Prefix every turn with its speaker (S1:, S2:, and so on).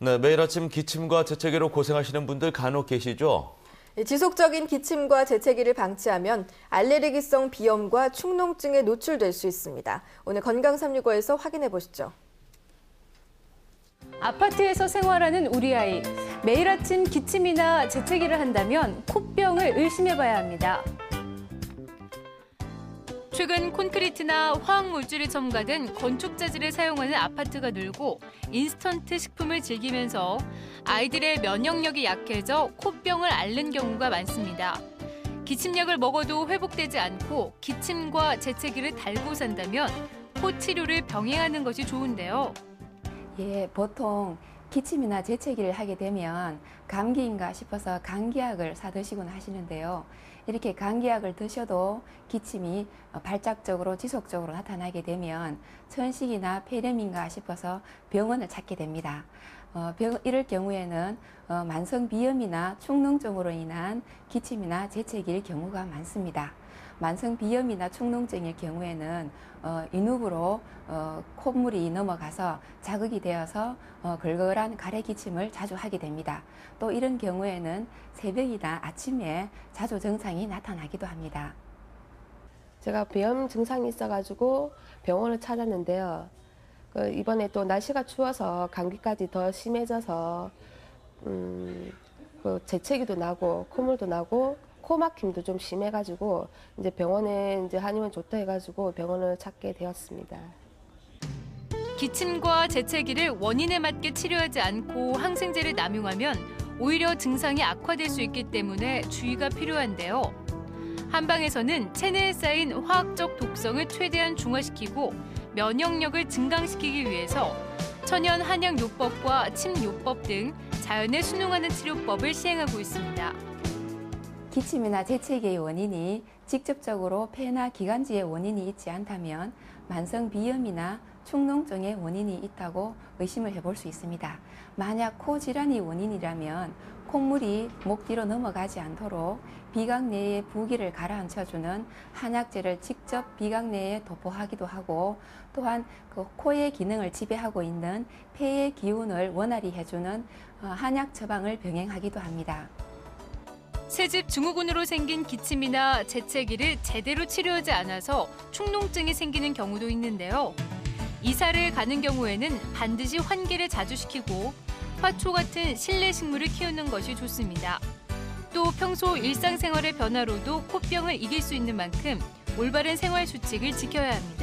S1: 네, 매일 아침 기침과 재채기로 고생하시는 분들 간혹 계시죠?
S2: 지속적인 기침과 재채기를 방치하면 알레르기성 비염과 축농증에 노출될 수 있습니다. 오늘 건강365에서 확인해 보시죠.
S3: 아파트에서 생활하는 우리 아이. 매일 아침 기침이나 재채기를 한다면 콧병을 의심해 봐야 합니다. 최근 콘크리트나 화학 물질이 첨가된 건축 자재를 사용하는 아파트가 늘고 인스턴트 식품을 즐기면서 아이들의 면역력이 약해져 콧병을 앓는 경우가 많습니다. 기침약을 먹어도 회복되지 않고 기침과 재채기를 달고 산다면 코 치료를 병행하는 것이 좋은데요.
S4: 예, 보통 기침이나 재채기를 하게 되면 감기인가 싶어서 감기약을 사 드시곤 하시는데요. 이렇게 감기약을 드셔도 기침이 발작적으로 지속적으로 나타나게 되면 천식이나 폐렴인가 싶어서 병원을 찾게 됩니다. 어, 병, 이럴 경우에는 어, 만성 비염이나 축농증으로 인한 기침이나 재채기일 경우가 많습니다. 만성 비염이나 축농증일 경우에는 어, 인후부로 어, 콧물이 넘어가서 자극이 되어서 어, 걸걸한 가래 기침을 자주 하게 됩니다. 또 이런 경우에는 새벽이나 아침에 자주 증상이 나타나기도 합니다.
S5: 제가 비염 증상이 있어가지고 병원을 찾았는데요. 그 이번에 또 날씨가 추워서 감기까지 더 심해져서 음, 그 재채기도 나고 콧물도 나고 코 막힘도 좀 심해가지고 이제 병원에 이제 한의원 좋다 해가지고 병원을 찾게 되었습니다.
S3: 기침과 재채기를 원인에 맞게 치료하지 않고 항생제를 남용하면 오히려 증상이 악화될 수 있기 때문에 주의가 필요한데요. 한방에서는 체내에 쌓인 화학적 독성을 최대한 중화시키고 면역력을 증강시키기 위해서 천연 한약 요법과 침 요법 등 자연에 순응하는 치료법을 시행하고 있습니다.
S4: 기침이나 재채기의 원인이 직접적으로 폐나 기관지의 원인이 있지 않다면 만성 비염이나 축농증의 원인이 있다고 의심을 해볼 수 있습니다. 만약 코 질환이 원인이라면 콧물이 목 뒤로 넘어가지 않도록 비각 내의 부기를 가라앉혀주는 한약제를 직접 비각 내에 도포하기도 하고 또한 그 코의 기능을 지배하고 있는 폐의 기운을 원활히 해주는 어, 한약 처방을 병행하기도 합니다.
S3: 새집 증후군으로 생긴 기침이나 재채기를 제대로 치료하지 않아서 축농증이 생기는 경우도 있는데요. 이사를 가는 경우에는 반드시 환기를 자주 시키고 화초 같은 실내 식물을 키우는 것이 좋습니다. 또 평소 일상생활의 변화로도 코병을 이길 수 있는 만큼 올바른 생활 수칙을 지켜야 합니다.